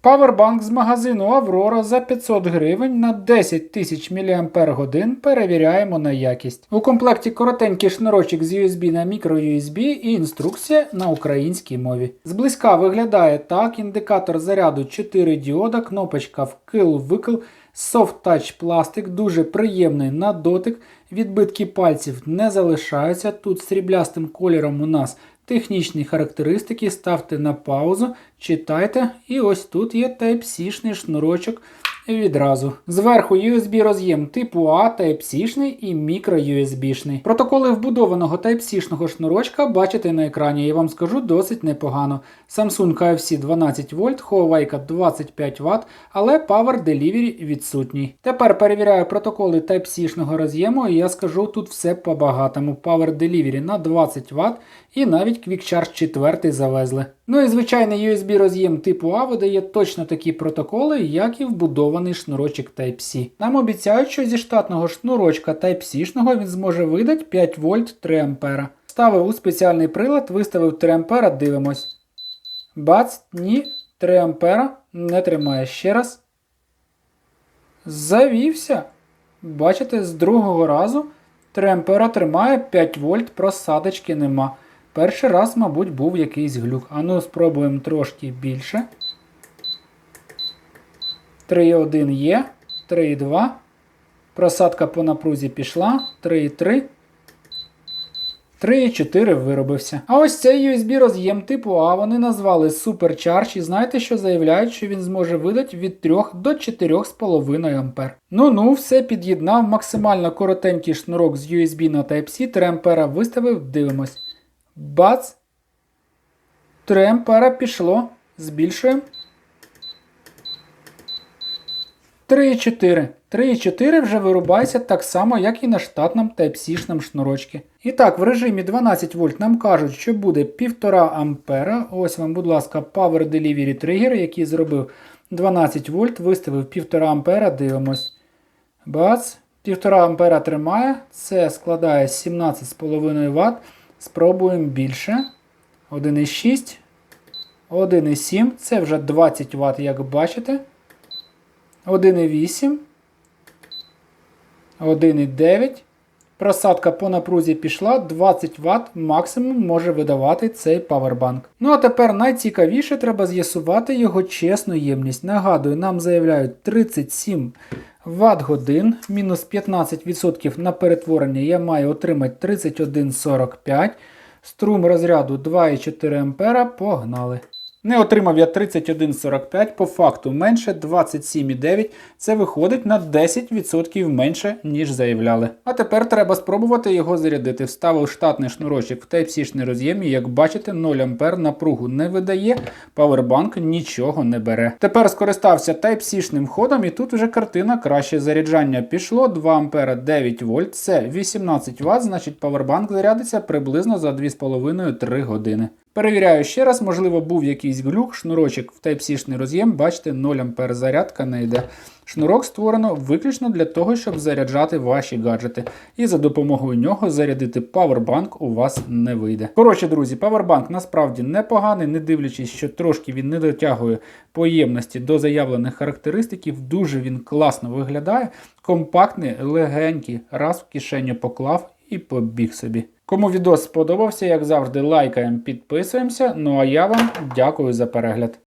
Павербанк з магазину Аврора за 500 гривень на 10 тисяч мАч перевіряємо на якість. У комплекті коротенький шнурочок з USB на microUSB і інструкція на українській мові. Зблизька виглядає так: індикатор заряду 4 діода, кнопочка Soft Touch пластик, дуже приємний на дотик. Відбитки пальців не залишаються. Тут сріблястим кольором у нас технічні характеристики. Ставте на паузу, читайте. І ось тут є Type-C-шний шнурочок відразу. Зверху USB роз'єм типу А, Type-C-шний і micro-USB-шний. Протоколи вбудованого Type-C-шного шнурочка бачите на екрані. Я вам скажу досить непогано. Samsung KFC 12 вольт, Huawei 25 Вт, але Power Delivery відсутній. Тепер перевіряю протоколи Type-C-шного роз'єму, і я скажу тут все по-багатому. Power Delivery на 20 Вт і навіть Quick Charge 4 завезли. Ну і звичайний USB роз'єм типу А видає точно такі протоколи, як і вбудований шнурочок Type-C. Нам обіцяють, що зі штатного шнурочка Type-C-шного він зможе видати 5 вольт 3 ампера. Ставив у спеціальний прилад, виставив 3 ампера, дивимось. Бац, ні, 3 ампера не тримає ще раз. Завівся. Бачите, з другого разу 3 ампера тримає 5 вольт, просадочки нема. Перший раз, мабуть, був якийсь глюк. Ану, спробуємо трошки більше. 3,1 є, 3,2. Просадка по напрузі пішла. 3,3. 3,4 виробився. А ось цей USB роз'єм типу А вони назвали Supercharge і знаєте, що заявляють, що він зможе видати від 3 до 4,5 А. Ну ну, все під'єднав, максимально коротенький шнурок з USB на Type-C, 3 А виставив, дивимось. Бац. 3 ампера пішло. Збільшуємо. 3,4. 3,4 вже вирубається так само, як і на штатному Type-C-шному шнурочці. І так, в режимі 12 вольт нам кажуть, що буде 1,5 ампера. Ось вам, будь ласка, Power Delivery Trigger, який зробив 12 вольт, виставив 1,5 ампера, дивимось. Бац. 1,5 ампера тримає. Це складає 17,5 Вт. Спробуємо більше. 1,6. 1,7. Це вже 20 Вт, як бачите. 1,8. 1,9. Просадка по напрузі пішла, 20 Вт максимум може видавати цей павербанк. Ну а тепер найцікавіше треба з'ясувати його чесну ємність. Нагадую, нам заявляють 37 Вт годин, мінус 15% на перетворення я маю отримати 31,45. Струм розряду 2,4 А. Погнали. Не отримав я 31,45, по факту менше 27,9. Це виходить на 10% менше, ніж заявляли. А тепер треба спробувати його зарядити. Вставив штатний шнурочок в Type-C-шний роз'єм як бачите, 0 А напругу не видає, павербанк нічого не бере. Тепер скористався Type-C-шним ходом і тут вже картина краще заряджання пішло. 2 А 9 вольт, це 18 Вт, значить павербанк зарядиться приблизно за 2,5-3 години. Перевіряю ще раз, можливо, був якийсь глюк, шнурочок в Type-C-шний роз'єм, бачите, 0 А зарядка не йде. Шнурок створено виключно для того, щоб заряджати ваші гаджети. І за допомогою нього зарядити павербанк у вас не вийде. Коротше, друзі, павербанк насправді непоганий, не дивлячись, що трошки він не дотягує поємності до заявлених характеристиків. Дуже він класно виглядає. Компактний, легенький, раз в кишеню поклав і побіг собі. Кому відео сподобався, як завжди, лайкаємо, підписуємося. Ну а я вам дякую за перегляд.